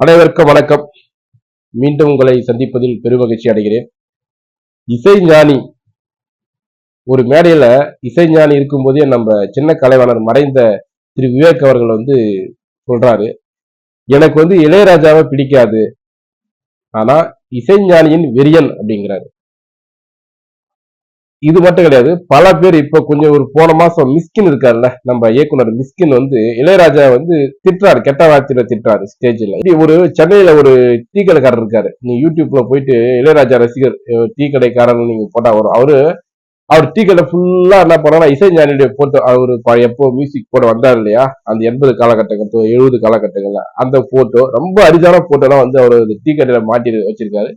அனைவருக்கும் வணக்கம். மீண்டும் உங்களை சந்திப்பதில் பெருமகிழ்ச்சி அடைகிறேன். இசைஞானி ஒரு மேடையில இசைஞானி இருக்கும்போதே நம்ம சின்ன கலைவாணர் மறைந்த திரு விவேக் அவர்கள் வந்து சொல்றாரு. எனக்கு வந்து இளையராஜாவை பிடிக்காது. ஆனா இசைஞானியின் வெறியன் அப்படிங்கிறாரு. இது மட்டும் கிடையாது பல பேர் இப்ப கொஞ்சம் ஒரு போன மாசம் மிஸ்கின் இருக்காருல்ல நம்ம இயக்குனர் மிஸ்கின் வந்து இளையராஜா வந்து திட்டுறாரு கெட்ட வார்த்தையில திட்டுறாரு ஸ்டேஜ்ல இப்படி ஒரு சென்னையில ஒரு டீ கடைக்காரர் இருக்காரு. நீ யூடியூப்ல போயிட்டு இளையராஜா ரசிகர் டீ கடைக்காரன் நீங்க போட்டா வரும். அவரு அவர் டீ கடை ஃபுல்லா என்ன பண்ணா இசைஞானியுடைய போட்டோ அவரு எப்போ மியூசிக் போட வந்தார் இல்லையா? அந்த எண்பது காலகட்டங்கள் எழுபது காலகட்டங்கள்ல அந்த போட்டோ ரொம்ப அரிதான போட்டோலாம் வந்து அவர் டீ கடையில மாட்டி வச்சிருக்காரு.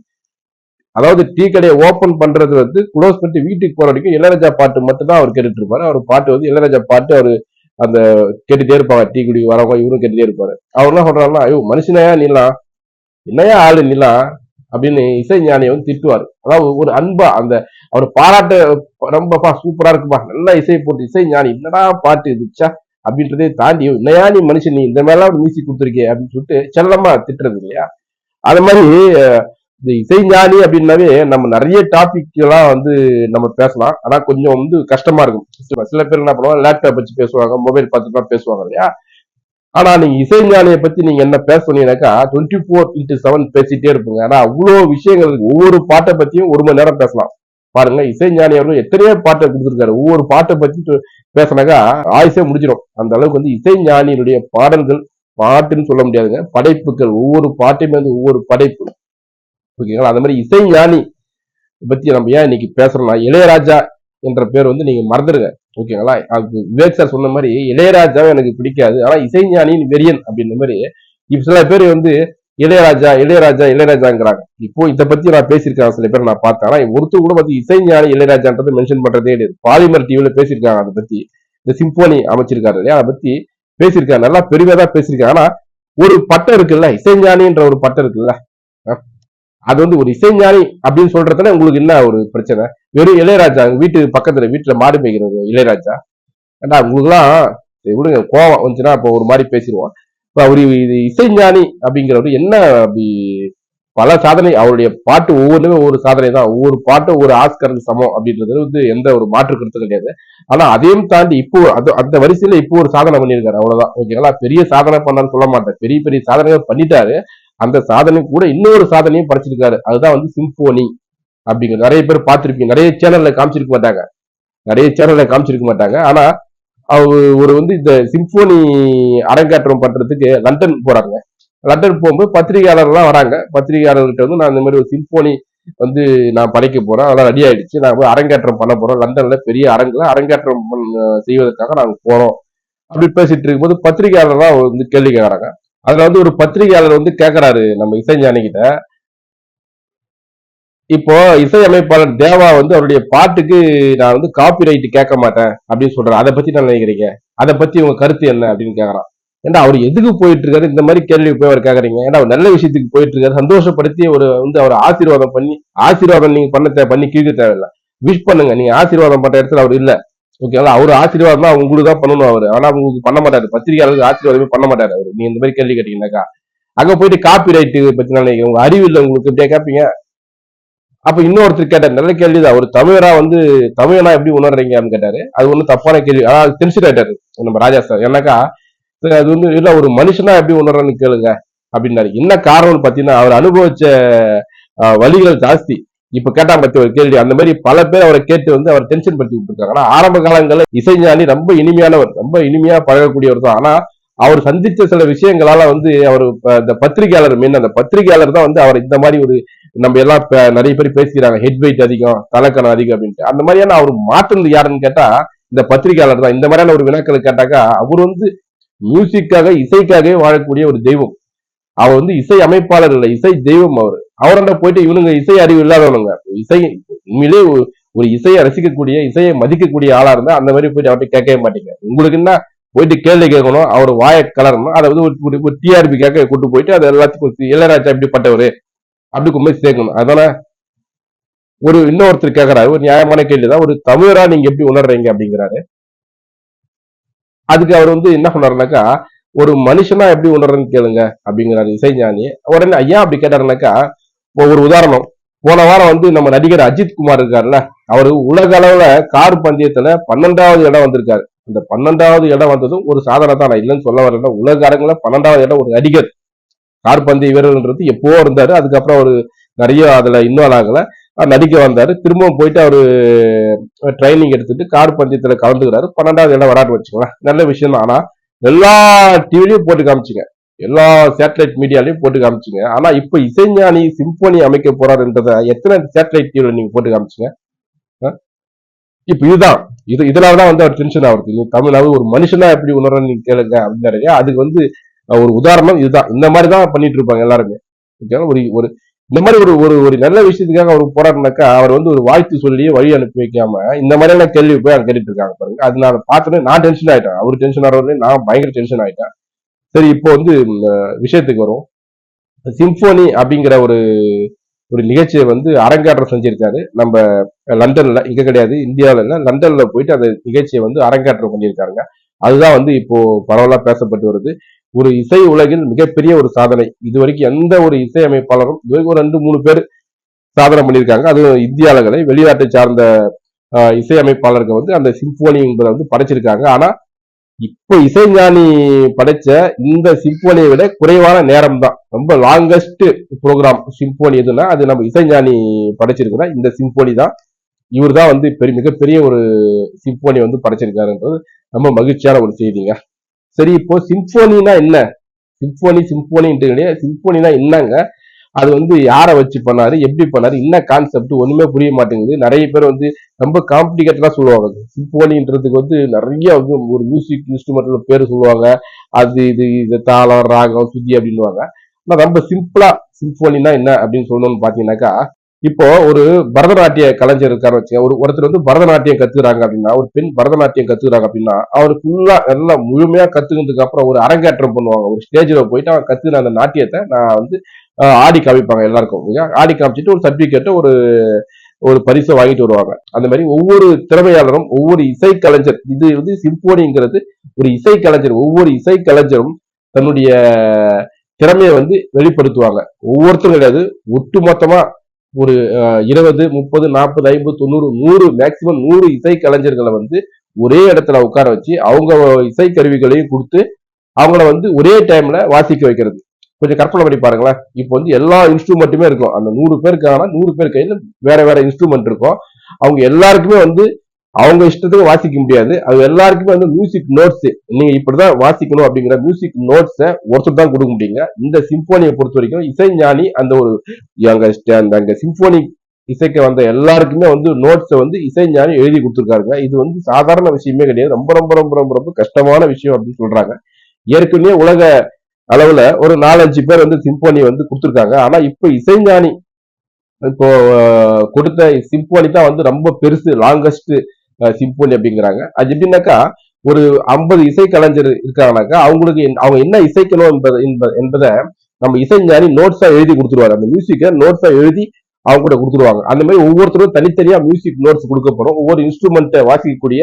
அதாவது டீ கடையை ஓப்பன் பண்றது வந்து க்ளோஸ் பண்ணிட்டு வீட்டுக்கு போற வரைக்கும் இளையராஜா பாட்டு மட்டும் தான் அவர் கேட்டுட்டு இருப்பாரு அவர் பாட்டு வந்து இளையராஜா பாட்டு அவர் அந்த கேட்டுட்டே இருப்பாங்க. டீ குடி வரவங்க இவரும் கேட்டுட்டே இருப்பாரு. அவர் என்ன சொல்றாருன்னா ஐயோ மனுஷனையா நீலாம் என்னையா ஆளு நீலாம் அப்படின்னு இசை ஞானியை வந்து திட்டுவார். அதாவது ஒரு அன்பா அந்த அவர் பாராட்ட ரொம்பப்பா சூப்பரா இருக்குப்பா. நல்லா இசை போட்டு இசை ஞானி என்னடா பாட்டு இருந்துச்சா அப்படின்றதே தாண்டி என்னையா நீ மனுஷன்? நீ இந்த மாதிரிலாம் மியூசிக் கொடுத்துருக்கே அப்படின்னு சொல்லிட்டு செல்லமா திட்டுறது இல்லையா? அது மாதிரி இந்த இசைஞானி அப்படின்னாவே நம்ம நிறைய டாபிக் எல்லாம் வந்து நம்ம பேசலாம். ஆனா கொஞ்சம் வந்து கஷ்டமா இருக்கும். சில- பேர் என்ன பண்ணுவாங்க லேப்டாப் வச்சு பேசுவாங்க மொபைல் பார்த்துலாம் தான் பேசுவாங்க இல்லையா? ஆனா நீங்க இசைஞானியை பத்தி நீங்க என்ன பேச சொன்னீங்கன்னாக்கா டுவெண்ட்டி ஃபோர் இன்ட்டு செவன் பேசிட்டே இருப்பீங்க. ஆனா அவ்வளோ விஷயங்கள் ஒவ்வொரு பாட்டை பத்தியும் ஒரு மணி நேரம் பேசலாம். பாருங்க இசைஞானி அவர்கள் எத்தனையோ பாட்டை கொடுத்துருக்காரு. ஒவ்வொரு பாட்டை பத்தி பேசினாக்கா ஆயுசே முடிஞ்சிடும். அந்த அளவுக்கு வந்து இசைஞானியினுடைய பாடல்கள் பாட்டுன்னு சொல்ல முடியாதுங்க. படைப்புகள் ஒவ்வொரு பாட்டையுமே வந்து ஒவ்வொரு படைப்பு. ஓகேங்களா அந்த மாதிரி இசைஞானி பத்தி நம்ம ஏன் இன்னைக்கு பேசுறோம்னா இளையராஜா என்ற பேர் வந்து நீங்க மறந்துடுங்க ஓகேங்களா? அதுக்கு விவேக் சார் சொன்ன மாதிரி இளையராஜாவை எனக்கு பிடிக்காது. ஆனா இசைஞானியின் வெறியன் அப்படின்ற மாதிரி இப்ப சில பேர் வந்து இளையராஜா இளையராஜா இளையராஜாங்கிறாங்க. இப்போ இதை பத்தி நான் பேசியிருக்கேன் சில பேர் நான் பார்த்தேன். ஆனா ஒருத்தர் கூட பத்தி இசைஞானி இளையராஜான்றது மென்ஷன் பண்றதே கிடையாது பாலிமர் டிவில பேசியிருக்காங்க. அதை பத்தி இந்த சிம்போனி அமைச்சிருக்காரு இல்லையா? அதை பத்தி பேசியிருக்காங்க. நல்லா பெருமையா தான் பேசியிருக்காங்க. ஆனா ஒரு பட்டம் இருக்குல்ல? இசைஞானின்ற ஒரு பட்டம் இருக்குல்ல? அது வந்து ஒரு இசைஞானி அப்படின்னு சொல்றதுல உங்களுக்கு என்ன ஒரு பிரச்சனை? வெறும் இளையராஜா வீட்டு பக்கத்துல வீட்டுல மாடு மேய்க்கிறது இளையராஜா. ஏண்டா உங்களுக்குலாம் சரி விடுங்க கோவம் வந்துச்சுன்னா இப்போ ஒரு மாதிரி பேசிடுவோம். இப்போ அவர் இது இசைஞானி அப்படிங்கிறவர் என்ன அப்படி பல சாதனை அவருடைய பாட்டு ஒவ்வொன்றுமே ஒவ்வொரு சாதனை தான். ஒவ்வொரு பாட்டும் ஒரு ஆஸ்கருக்கு சமம் அப்படின்றது வந்து எந்த ஒரு மாற்று கருத்தும் கிடையாது. ஆனா அதையும் தாண்டி இப்போ அது அந்த வரிசையில இப்போ ஒரு சாதனை பண்ணியிருக்காரு. அவ்வளவுதான். ஓகேங்களா? பெரிய சாதனை பண்ணான்னு சொல்ல மாட்டேன். பெரிய பெரிய சாதனைகள் பண்ணிட்டாரு. அந்த சாதனை கூட இன்னொரு சாதனையும் படைச்சிருக்காரு. அதுதான் வந்து சிம்போனி அப்படிங்கிற நிறைய பேர் பார்த்துருப்பீங்க. நிறைய சேனல்ல காமிச்சிருக்க மாட்டாங்க. நிறைய சேனல்ல காமிச்சிருக்க மாட்டாங்க. ஆனா அவர் ஒரு வந்து இந்த சிம்போனி அரங்கேற்றம் பண்றதுக்கு லண்டன் போறாங்க லண்டன் போகும்போது பத்திரிகையாளர்லாம் வராங்க. பத்திரிகையாளர்கிட்ட வந்து நான் இந்த மாதிரி ஒரு சிம்போனி வந்து நான் படைக்க போறேன். அதெல்லாம் ரெடி ஆயிடுச்சு. நான் போய் அரங்கேற்றம் பண்ண போறோம் லண்டன்ல பெரிய அரங்குல அரங்கேற்றம் பண்ண- செய்வதற்காக நாங்கள் போறோம். அப்படி பேசிட்டு இருக்கும்போது பத்திரிகையாளர்லாம் வந்து கேள்வி கேட்கறாங்க. அதுல வந்து ஒரு பத்திரிகையாளர் வந்து கேக்குறாரு நம்ம இசைஞானி கிட்ட. இப்போ இசையமைப்பாளர் தேவா வந்து அவருடைய பாட்டுக்கு நான் வந்து காப்பி ரைட் கேட்க மாட்டேன் அப்படின்னு சொல்றேன் அதை பத்தி நான் நினைக்கிறீங்க? அதை பத்தி உங்க கருத்து என்ன அப்படின்னு கேக்குறான். ஏன்டா அவர் எதுக்கு போயிட்டு இருக்காரு? இந்த மாதிரி கேள்வி போய் அவர் கேக்குறீங்க. ஏன்னா அவர் நல்ல விஷயத்துக்கு போயிட்டு இருக்காரு. சந்தோஷப்படுத்தி ஒரு வந்து அவர் ஆசீர்வாதம் பண்ணி ஆசீர்வாதம் நீங்க பண்ண தேவை பண்ணி கீழ்க்க தேவையில்ல. விஷ் பண்ணுங்க. நீங்க ஆசீர்வாதம் பண்ற இடத்துல அவர் இல்ல. ஓகேங்களா அவர் ஆசீர்வாதம் உங்களுக்கு தான் பண்ணணும் அவர். ஆனா உங்களுக்கு பண்ண மாட்டாரு. பத்திரிகையாளருக்கு ஆசீர்வாதமே பண்ண மாட்டாரு அவர். நீ இந்த மாதிரி கேள்வி கேட்டீங்கன்னாக்கா. அங்க போயிட்டு காப்பி ரைட்டு பத்தி நான் நினைக்கிறேன் உங்க அறிவு இல்லை உங்களுக்கு இப்படியே கேட்பீங்க அப்ப இன்னொருத்தர் கேட்டார் நல்ல கேள்விதான் ஒரு தமிழரா வந்து தமிழனா எப்படி உணர்றீங்க அப்படின்னு கேட்டாரு. அது ஒண்ணும் தப்பான கேள்வி ஆனா அது தெரிஞ்சுட்டாரு நம்ம ராஜா சார் ஏன்னாக்கா அது வந்து இல்ல ஒரு மனுஷனா எப்படி உணர்றன்னு கேளுங்க. அப்படின்னாரு. என்ன காரணம்னு பாத்தீங்கன்னா அவர் அனுபவிச்ச வழிகள் வலிகள் ஜாஸ்தி. இப்ப கேட்டா பத்தி ஒரு கேள்வி. அந்த மாதிரி பல பேர் அவரை கேட்டு வந்து அவரை டென்ஷன் படுத்தி விட்டுருக்காங்க. ஆனா ஆரம்ப காலங்களில் இசைஞானி ரொம்ப இனிமையானவர். ரொம்ப இனிமையா பழகக்கூடியவர் தான். ஆனா அவர் சந்திச்ச சில விஷயங்களால வந்து அவர் இந்த பத்திரிகையாளர் மீன் அந்த பத்திரிகையாளர் தான் வந்து அவர் இந்த மாதிரி ஒரு நம்ம எல்லாம் நிறைய பேர் பேசிக்கிறாங்க. ஹெட் வெயிட் அதிகம் தலைக்கணம் அதிகம் அப்படின்ட்டு. அந்த மாதிரியான அவர் மாற்றுனது யாருன்னு கேட்டா இந்த பத்திரிகையாளர் தான். இந்த மாதிரியான ஒரு வினாக்களை கேட்டாக்கா அவர் வந்து மியூசிக்காக இசைக்காகவே வாழக்கூடிய ஒரு தெய்வம். அவர் வந்து இசை அமைப்பாளர் இல்லை இசை தெய்வம் அவர். அவர்கிட்ட போயிட்டு இவனுங்க இசை அறிவு இல்லாதவனுங்க. இசை உண்மையிலே ஒரு- இசையை ரசிக்கக்கூடிய இசையை மதிக்கக்கூடிய ஆளா இருந்தா அந்த மாதிரி போயிட்டு அவர்கிட்ட கேட்கவே மாட்டீங்க. உங்களுக்கு என்ன போயிட்டு கேள்வி கேட்கணும் அவர் வாயை கலரணும் அதை வந்து ஒரு- ஒரு டிஆர்பி கேட்க கூட்டு போயிட்டு அது எல்லாத்துக்கும் இளையராஜா எப்படிப்பட்டவர் அப்படி கொண்டு போய் சேர்க்கணும். அதனால ஒரு இன்னொருத்தர் கேட்கறாரு ஒரு நியாயமான கேள்விதான். ஒரு தமிழரா நீங்க எப்படி உணர்றீங்க அப்படிங்கிறாரு. அதுக்கு அவர் வந்து என்ன சொன்னாருனாக்கா ஒரு மனுஷனா எப்படி உணர்றேன்னு கேளுங்க அப்படிங்கிறார் இசைஞானி. உடனே ஐயா அப்படி கேட்டாருனாக்கா இப்போ ஒரு உதாரணம். போன வாரம் வந்து நம்ம நடிகர் அஜித் குமார் இருக்காருல்ல அவர் உலக அளவுல கார் பந்தயத்துல பன்னெண்டாவது இடம் வந்திருக்காரு. இந்த பன்னெண்டாவது இடம் வந்ததும் ஒரு சாதனை தான் நான் இல்லைன்னு சொல்ல வரல. உலக அரங்குல பன்னெண்டாவது இடம் ஒரு நடிகர். கார் பந்தய வீரர்ன்றது எப்போ இருந்தாரு. அதுக்கப்புறம் அவரு நிறைய அதுல இன்வால்வ் ஆகல. நடிக்க வந்தாரு. திரும்பவும் போயிட்டு அவரு ட்ரைனிங் எடுத்துட்டு கார் பந்தயத்துல கலந்துக்கிறாரு. பன்னெண்டாவது இடம் வரான்னு வச்சுக்கோங்களேன். நல்ல விஷயம் தான் ஆனா எல்லா டிவிலையும் போட்டு காமிச்சிங்க. எல்லா சேட்டலைட் மீடியாலையும் போட்டு காமிச்சிங்க. ஆனா இப்ப இசைஞானி சிம்போனி அமைக்க போறாருன்றத எத்தனை சேட்டலைட் டிவில நீங்க போட்டு காமிச்சிங்க? அஹ்? இப்ப இதுதான். இது இதனாலதான் வந்து அவர் டென்ஷன் ஆகுது நீ தமிழாவது ஒரு மனுஷனா எப்படி உணர்றன்னு நீங்க கேளுங்க அப்படின்னு அதுக்கு வந்து ஒரு உதாரணம் இதுதான். இந்த மாதிரி தான் பண்ணிட்டு இருப்பாங்க எல்லாருமே. ஓகேவா? ஒரு ஒரு இந்த மாதிரி ஒரு ஒரு ஒரு நல்ல விஷயத்துக்காக அவர் போராடினாக்கா அவர் வந்து ஒரு வாழ்த்து சொல்லி வழி அனுப்பி வைக்காம இந்த மாதிரியான கேள்வி போய் அங்க கேட்டுட்டு இருக்காங்க பாருங்க. அது நான் பார்த்தோன்னே நான் டென்ஷன் ஆயிட்டேன். அவர் டென்ஷன் ஆகிறவரே நான் பயங்கர டென்ஷன் ஆயிட்டேன். சரி இப்போ வந்து விஷயத்துக்கு வரும். சிம்ஃபோனி அப்படிங்கிற ஒரு ஒரு நிகழ்ச்சியை வந்து அரங்கேற்றம் செஞ்சிருக்காரு. நம்ம லண்டன்ல இங்க கிடையாது இந்தியாவில இல்ல லண்டன்ல போயிட்டு அந்த நிகழ்ச்சியை வந்து அரங்கேற்றம் பண்ணியிருக்காருங்க. அதுதான் வந்து இப்போ பரவலா பேசப்பட்டு வருது. ஒரு இசை உலகில் மிகப்பெரிய ஒரு சாதனை. இது வரைக்கும் எந்த ஒரு இசை அமைப்பாளரும் இது வரைக்கும் ஒரு ரெண்டு மூணு பேர் சாதனை பண்ணியிருக்காங்க. அதுவும் இந்திய அளவில் வெளிநாட்டை சார்ந்த இசையமைப்பாளர்கள் இசை அமைப்பாளர்கள் வந்து அந்த சிம்போனி என்பதை வந்து படைச்சிருக்காங்க. ஆனா இப்போ இசைஞானி படைச்ச இந்த சிம்போனியை விட குறைவான நேரம் தான். ரொம்ப லாங்கஸ்ட் ப்ரோக்ராம் சிம்போனி எதுனா அது நம்ம இசைஞானி படைச்சிருக்கிற இந்த சிம்போனி தான். இவர் தான் வந்து பெரிய மிகப்பெரிய ஒரு சிம்போனி வந்து படைச்சிருக்காருன்றது ரொம்ப மகிழ்ச்சியான ஒரு செய்திங்க. சரி இப்போ சிம்போனினா என்ன? சிம்போனி சிம்போனின்ட்டு கிடையாது சிம்போனினா என்னங்க? அது வந்து யாரை வச்சு பண்ணாரு? எப்படி பண்ணாரு? என்ன கான்செப்ட் ஒண்ணுமே புரிய மாட்டேங்குது. நிறைய பேர் வந்து ரொம்ப காம்ப்ளிகேட்டடா சொல்லுவாங்க. சிம்போனின்றதுக்கு வந்து நிறைய வந்து ஒரு மியூசிக் இன்ஸ்ட்ருமெண்ட்ல பேர் சொல்லுவாங்க. அது இது இது தாளம் ராகம் சுத்தி அப்படின்னுவாங்க. ஆனா ரொம்ப சிம்பிளா சிம்போனினா என்ன அப்படின்னு சொல்லணும்னு பாத்தீங்கன்னாக்கா இப்போ ஒரு பரதநாட்டிய கலைஞர் இருக்காரு வச்சு ஒரு ஒருத்தர் வந்து பரதநாட்டியம் கத்துக்கிறாங்க அப்படின்னா ஒரு பெண் பரதநாட்டியம் கத்துக்கிறாங்க அப்படின்னா அவர் ஃபுல்லா நல்லா முழுமையா கத்துக்கிறதுக்கு அப்புறம் ஒரு அரங்கேற்றம் பண்ணுவாங்க. ஒரு ஸ்டேஜில் போயிட்டு அவன் கத்துக்கிற அந்த நாட்டியத்தை நான் வந்து ஆடி காமிப்பாங்க எல்லாருக்கும் ஆடி காமிச்சிட்டு ஒரு சர்டிபிகேட்டை ஒரு ஒரு பரிசை வாங்கிட்டு வருவாங்க. அந்த மாதிரி ஒவ்வொரு திறமையாளரும் ஒவ்வொரு இசை கலைஞர் இது வந்து சிம்போனிங்கிறது ஒரு இசை கலைஞர் ஒவ்வொரு இசை கலைஞரும் தன்னுடைய திறமையை வந்து வெளிப்படுத்துவாங்க. ஒவ்வொருத்தரும் கிடையாது ஒட்டுமொத்தமா ஒரு இருபது முப்பது நாற்பது ஐம்பது தொண்ணூறு நூறு மேக்சிமம் நூறு இசை கலைஞர்களை வந்து ஒரே இடத்துல உட்கார வச்சு அவங்க இசை கருவிகளையும் கொடுத்து அவங்கள வந்து ஒரே டைம்ல வாசிக்க வைக்கிறது. கொஞ்சம் கற்பனை பண்ணி பாருங்களேன். இப்போ வந்து எல்லா இன்ஸ்ட்ருமெண்ட்டுமே இருக்கும். அந்த நூறு பேருக்கான நூறு பேர் கையில வேற வேற இன்ஸ்ட்ருமெண்ட் இருக்கும். அவங்க எல்லாருக்குமே வந்து அவங்க இஷ்டத்துக்கு வாசிக்க முடியாது. அது எல்லாருக்குமே வந்து மியூசிக் நோட்ஸ் நீங்க இப்படிதான் வாசிக்கணும் அப்படிங்கிற மியூசிக் நோட்ஸை ஒருத்தர் தான் கொடுக்க முடியுங்க. இந்த சிம்போனியை பொறுத்த வரைக்கும் இசைஞானி அந்த ஒரு அங்க அந்த அங்க சிம்போனி இசைக்க வந்த எல்லாருக்குமே வந்து நோட்ஸை வந்து இசைஞானி எழுதி கொடுத்துருக்காருங்க. இது வந்து சாதாரண விஷயமே கிடையாது. ரொம்ப ரொம்ப ரொம்ப ரொம்ப ரொம்ப கஷ்டமான விஷயம் அப்படின்னு சொல்றாங்க. ஏற்கனவே உலக அளவுல ஒரு நாலஞ்சு பேர் வந்து சிம்போனி வந்து கொடுத்துருக்காங்க. ஆனா இப்போ இசைஞானி இப்போ கொடுத்த சிம்போனி தான் வந்து ரொம்ப பெருசு லாங்கஸ்ட் சிம்போனி அப்படிங்கிறாங்க அது எப்படின்னாக்கா ஒரு ஐம்பது இசை கலைஞர் இருக்காங்கனாக்கா அவங்களுக்கு அவங்க என்ன இசைக்கணும் என்பதை என்பதை நம்ம இசைஞானி நோட்ஸா எழுதி கொடுத்துருவாரு. அந்த மியூசிக்கை நோட்ஸா எழுதி அவங்க கூட கொடுத்துருவாங்க. அந்த மாதிரி ஒவ்வொருத்தரும் தனித்தனியா மியூசிக் நோட்ஸ் கொடுக்கப்படும். ஒவ்வொரு இன்ஸ்ட்ருமெண்ட்டை வாசிக்கக்கூடிய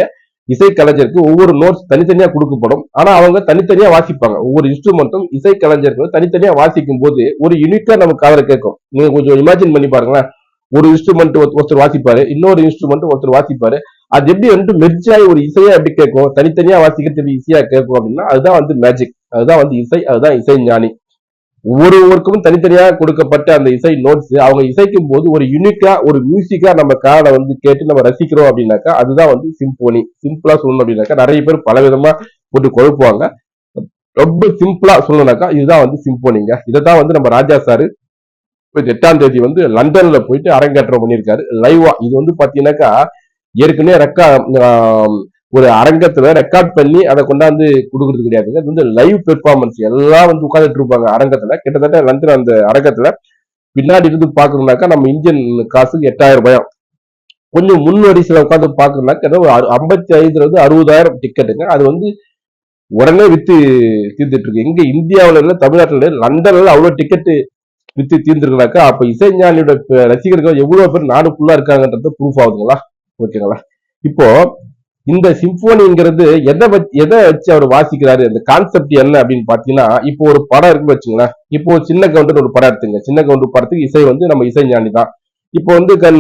இசை கலைஞருக்கு ஒவ்வொரு நோட்ஸ் தனித்தனியா கொடுக்கப்படும். ஆனா அவங்க தனித்தனியா வாசிப்பாங்க. ஒவ்வொரு இன்ஸ்ட்ருமெண்ட்டும் இசை கலைஞருக்கு தனித்தனியா வாசிக்கும் போது ஒரு யூனிக்கா நமக்கு காதல கேட்கும். நீங்க கொஞ்சம் இமேஜின் பண்ணி பாருங்களேன். ஒரு இன்ஸ்ட்ருமெண்ட் ஒருத்தர் வாசிப்பாரு இன்னொரு இன்ஸ்ட்ருமெண்ட் ஒருத்தர் வாசிப்பாரு. அது எப்படி வந்து மெர்ஜாய் ஒரு இசையா எப்படி கேட்கும்? தனித்தனியா வாசிக்கிறது ஈஸியா கேட்கும் அப்படின்னா அதுதான் வந்து மேஜிக் அதுதான் வந்து இசை அதுதான் இசை ஞானி. ஒவ்வொருவருக்கும் தனித்தனியாக கொடுக்கப்பட்ட அந்த இசை நோட்ஸ் அவங்க இசைக்கும் போது ஒரு யூனிக்கா ஒரு மியூசிக்கா நம்ம காதை வந்து கேட்டு நம்ம ரசிக்கிறோம் அப்படின்னாக்கா அதுதான் வந்து சிம்போனி சிம்பிளா சொல்லணும் அப்படின்னாக்கா நிறைய பேர் பல விதமா போட்டு குழப்புவாங்க. ரொம்ப சிம்பிளா சொல்லணும்னாக்கா இதுதான் வந்து சிம்போனிங்க இதை தான் வந்து நம்ம ராஜா சாரு எட்டாம் தேதி வந்து லண்டன்ல போயிட்டு அரங்கேற்றம் பண்ணியிருக்காரு. லைவா இது வந்து பாத்தீங்கன்னாக்கா ஏற்கனவே ரெக்கா ஒரு அரங்கத்துல ரெக்கார்ட் பண்ணி அதை கொண்டாந்து கொடுக்கறது கிடையாதுங்க. இது வந்து லைவ் பெர்ஃபார்மன்ஸ் எல்லாம் வந்து உட்காந்துட்டு இருப்பாங்க அரங்கத்துல. கிட்டத்தட்ட லண்டன் அந்த அரங்கத்துல பின்னாடி இருந்து பாக்கணும்னாக்கா நம்ம இந்தியன் காசுக்கு எட்டாயிரம் ரூபாயும் கொஞ்சம் முன் உட்காந்து பாக்கணும்னாக்க ஏதோ ஒரு ஐம்பத்தி ஐந்துல இருந்து அறுபதாயிரம் டிக்கெட்டுங்க அது வந்து உடனே வித்து தீர்ந்துட்டு இருக்கு. எங்க இந்தியாவில இல்ல தமிழ்நாட்டுல லண்டன்ல அவ்வளவு டிக்கெட்டு வித்து தீர்ந்துருக்குனாக்கா அப்ப இசைஞானியோட ரசிகர்கள் எவ்வளவு பேர் நாடு ஃபுல்லா இருக்காங்கன்றது ப்ரூஃப் ஆகுதுங்களா? ஓகேங்களா இப்போ இந்த சிம்போனிங்கிறது எதை வச்சு எதை வச்சு அவர் வாசிக்கிறாரு? அந்த கான்செப்ட் என்ன அப்படின்னு பாத்தீங்கன்னா இப்போ ஒரு படம் இருக்குன்னு வச்சுங்களேன். இப்போ ஒரு சின்ன கவுண்டர் ஒரு படம் எடுத்துங்க. சின்ன கவுண்டர் படத்துக்கு இசை வந்து நம்ம இசை ஞானி தான். இப்போ வந்து கண்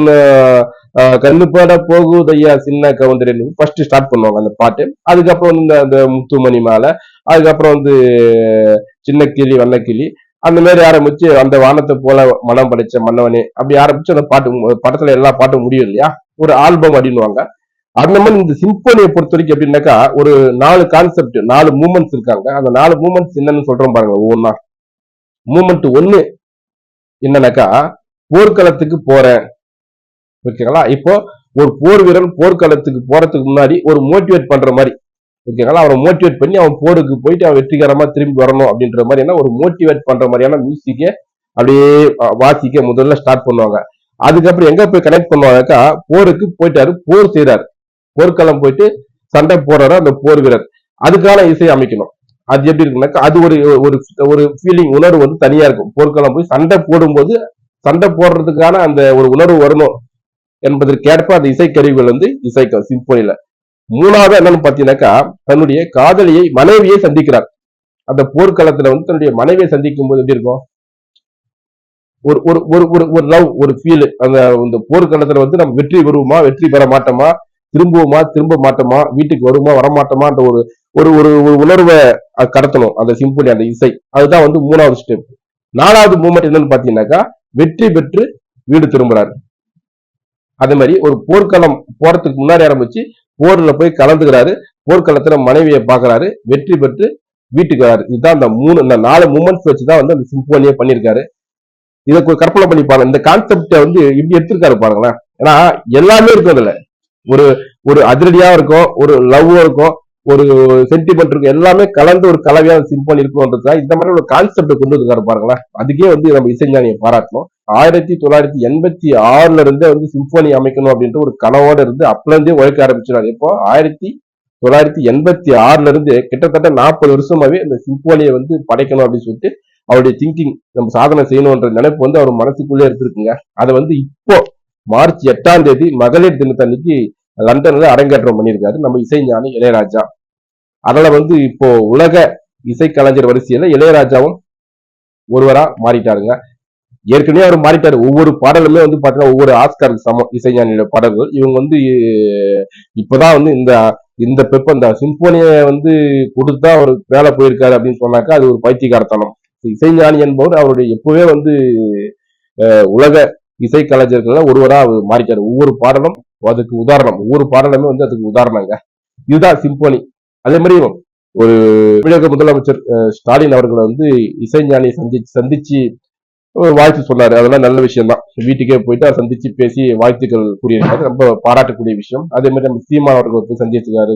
கண்ணு பாட போகுதையா சின்ன கவுண்டர் ஃபர்ஸ்ட் ஸ்டார்ட் பண்ணுவாங்க அந்த பாட்டு. அதுக்கப்புறம் வந்து இந்த- அந்த முத்துமணி மாலை அதுக்கப்புறம் வந்து சின்ன கிளி வண்ணக்கிளி அந்த மாதிரி ஆரம்பிச்சு அந்த வானத்தை போல மனம் படைச்ச மன்னவனே அப்படி ஆரம்பிச்சு அந்த பாட்டு படத்துல எல்லா பாட்டும் முடியும் இல்லையா? ஒரு ஆல்பம் அப்படின்னுவாங்க. அந்த மாதிரி இந்த சிம்பனியை பொறுத்த வரைக்கும் எப்படின்னாக்கா ஒரு நாலு கான்செப்ட் நாலு மூமெண்ட்ஸ் இருக்காங்க. அந்த நாலு மூமெண்ட்ஸ் என்னன்னு சொல்றோம் பாருங்க ஒவ்வொன்றா மூமெண்ட் ஒன்று என்னன்னாக்கா போர்க்களத்துக்கு போறேன். ஓகேங்களா? இப்போ ஒரு போர் வீரன் போர்க்களத்துக்கு போறதுக்கு முன்னாடி ஒரு மோட்டிவேட் பண்ற மாதிரி ஓகேங்களா? அவரை மோட்டிவேட் பண்ணி அவன் போருக்கு போயிட்டு அவன் வெற்றிகரமா திரும்பி வரணும் அப்படின்ற மாதிரி என்ன ஒரு மோட்டிவேட் பண்ற மாதிரியான மியூசிக்கே அப்படியே வாசிக்க முதல்ல ஸ்டார்ட் பண்ணுவாங்க. அதுக்கப்புறம் எங்க போய் கனெக்ட் பண்ணுவாங்கக்கா போருக்கு போயிட்டாரு போர் செய்யறாரு போர்க்களம் போயிட்டு சண்டை போடுறாரு அந்த போர் வீரர் அதுக்கான இசை அமைக்கணும். அது எப்படி இருக்குனாக்கா அது ஒரு ஒரு ஒரு ஃபீலிங் உணர்வு வந்து தனியா இருக்கும். போர்க்களம் போய் சண்டை போடும்போது சண்டை போடுறதுக்கான அந்த ஒரு உணர்வு வரணும் என்பதற்கேற்ப அந்த இசைக்கருவிகள் வந்து இசைக்கும் சிம்போனில மூணாவது என்னன்னு பாத்தீங்கன்னாக்கா தன்னுடைய காதலியை மனைவியை சந்திக்கிறார். அந்த போர்க்களத்துல வந்து தன்னுடைய மனைவியை சந்திக்கும் போது எப்படி இருக்கும்? ஒரு ஒரு ஒரு ஒரு ஒரு லவ் ஒரு ஃபீல் அந்த இந்த போர்க்களத்துல வந்து நம்ம வெற்றி பெறுவோமா வெற்றி பெற மாட்டோமா திரும்புவோமா திரும்ப மாட்டோமா வீட்டுக்கு வருமா வரமாட்டோமான்ற ஒரு ஒரு ஒரு ஒரு உணர்வை கடத்தணும் அந்த சிம்பொனி அந்த இசை. அதுதான் வந்து மூணாவது ஸ்டெப் நாலாவது மூமெண்ட் என்னன்னு பாத்தீங்கன்னாக்கா வெற்றி பெற்று வீடு திரும்புறாரு. அதே மாதிரி ஒரு போர்க்களம் போறதுக்கு முன்னாடி ஆரம்பிச்சு போர்ல போய் கலந்துக்கிறாரு போர்க்களத்துல மனைவியை பாக்குறாரு வெற்றி பெற்று வீட்டுக்கு வராரு. இதுதான் அந்த மூணு இந்த நாலு மூமெண்ட்ஸ் வச்சுதான் வந்து அந்த சிம்போனியை பண்ணியிருக்காரு. இதை கொ- கற்பனை பண்ணி பாருங்க. இந்த கான்செப்டை வந்து இப்படி எடுத்திருக்காரு பாருங்களேன். ஏன்னா எல்லாமே இருக்கும் அதுல ஒரு ஒரு அதிரடியா இருக்கும் ஒரு லவ்வும் இருக்கும் ஒரு சென்டிமெண்ட் இருக்கும் எல்லாமே கலந்து ஒரு கலவையான சிம்போனி இருக்கும்ன்றதா இந்த மாதிரி ஒரு கான்செப்ட் கொண்டு வந்துருக்காரு பாருங்களேன். அதுக்கே வந்து நம்ம இசைஞானியை பாராட்டணும். ஆயிரத்தி தொள்ளாயிரத்தி எண்பத்தி ஆறுல இருந்தே வந்து சிம்போனி அமைக்கணும் அப்படின்ற ஒரு கனவோட இருந்து அப்பல இருந்தே உழைக்க ஆரம்பிச்சிடாரு இப்போ ஆயிரத்தி தொள்ளாயிரத்தி எண்பத்தி ஆறுல இருந்து கிட்டத்தட்ட நாற்பது வருஷமாவே இந்த சிம்போனியை வந்து படைக்கணும் அப்படின்னு சொல்லிட்டு அவருடைய திங்கிங் நம்ம சாதனை செய்யணும்ன்ற நினைப்பு வந்து அவர் மனசுக்குள்ளே இருந்திருக்குங்க. அதை வந்து இப்போ மார்ச் எட்டாம் தேதி மகளிர் தினத்தன்னைக்கு லண்டன்ல அரங்கேற்றம் பண்ணியிருக்காரு நம்ம இசைஞானி இளையராஜா. அதனால வந்து இப்போ உலக இசைக்கலைஞர் வரிசையில இளையராஜாவும் ஒருவரா மாறிட்டாருங்க. ஏற்கனவே அவர் மாறிட்டாரு. ஒவ்வொரு பாடலுமே வந்து பாத்தீங்கன்னா ஒவ்வொரு ஆஸ்காருக்கு சமம் இசைஞானியோட பாடல்கள். இவங்க வந்து அஹ், இப்பதான் வந்து இந்த இந்த பெப்ப இந்த சிம்போனியை வந்து கொடுத்தா அவர் வேலை போயிருக்காரு அப்படின்னு சொன்னாக்கா அது ஒரு பைத்தியகாரத்தனம். இசைஞானி என்பவர் அவருடைய எப்பவே வந்து உலக இசை கலைஞர்கள்ல ஒருவரா அவர் மாறிட்டாரு. ஒவ்வொரு பாடலும் அதுக்கு உதாரணம். ஒவ்வொரு பாடலுமே வந்து அதுக்கு உதாரணங்க. இதுதான் சிம்போனி. அதே மாதிரி ஒரு தமிழக முதலமைச்சர் ஸ்டாலின் அவர்களை வந்து இசைஞானியை சந்திச்சு சந்திச்சு வாழ்த்து சொன்னாரு. அதெல்லாம் நல்ல விஷயம் தான் வீட்டுக்கே போயிட்டு அவர் சந்திச்சு பேசி வாழ்த்துக்கள் கூறியிருக்காரு. ரொம்ப பாராட்டக்கூடிய விஷயம். அதே மாதிரி நம்ம சீமான் அவர்களை போய் சந்திச்சிருக்காரு.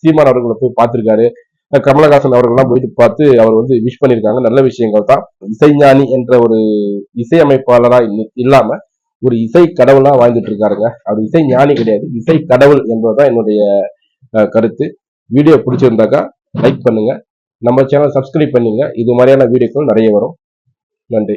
சீமான் அவர்களை போய் பார்த்திருக்காரு. கமலஹாசன் அவர்கள்லாம் போயிட்டு பார்த்து அவர் வந்து விஷ் பண்ணியிருக்காங்க. நல்ல விஷயங்கள் தான். இசைஞானி என்ற ஒரு இசையமைப்பாளரா இல்லாம ஒரு இசை கடவுளா வாழ்ந்துட்டு இருக்காருங்க. அவர் இசை ஞானி கிடையாது. இசை கடவுள் என்பதுதான் என்னுடைய கருத்து. வீடியோ பிடிச்சிருந்தாக்கா லைக் பண்ணுங்க. நம்ம சேனல் சப்ஸ்கிரைப் பண்ணுங்க இது மாதிரியான வீடியோக்கள் நிறைய வரும். நன்றி.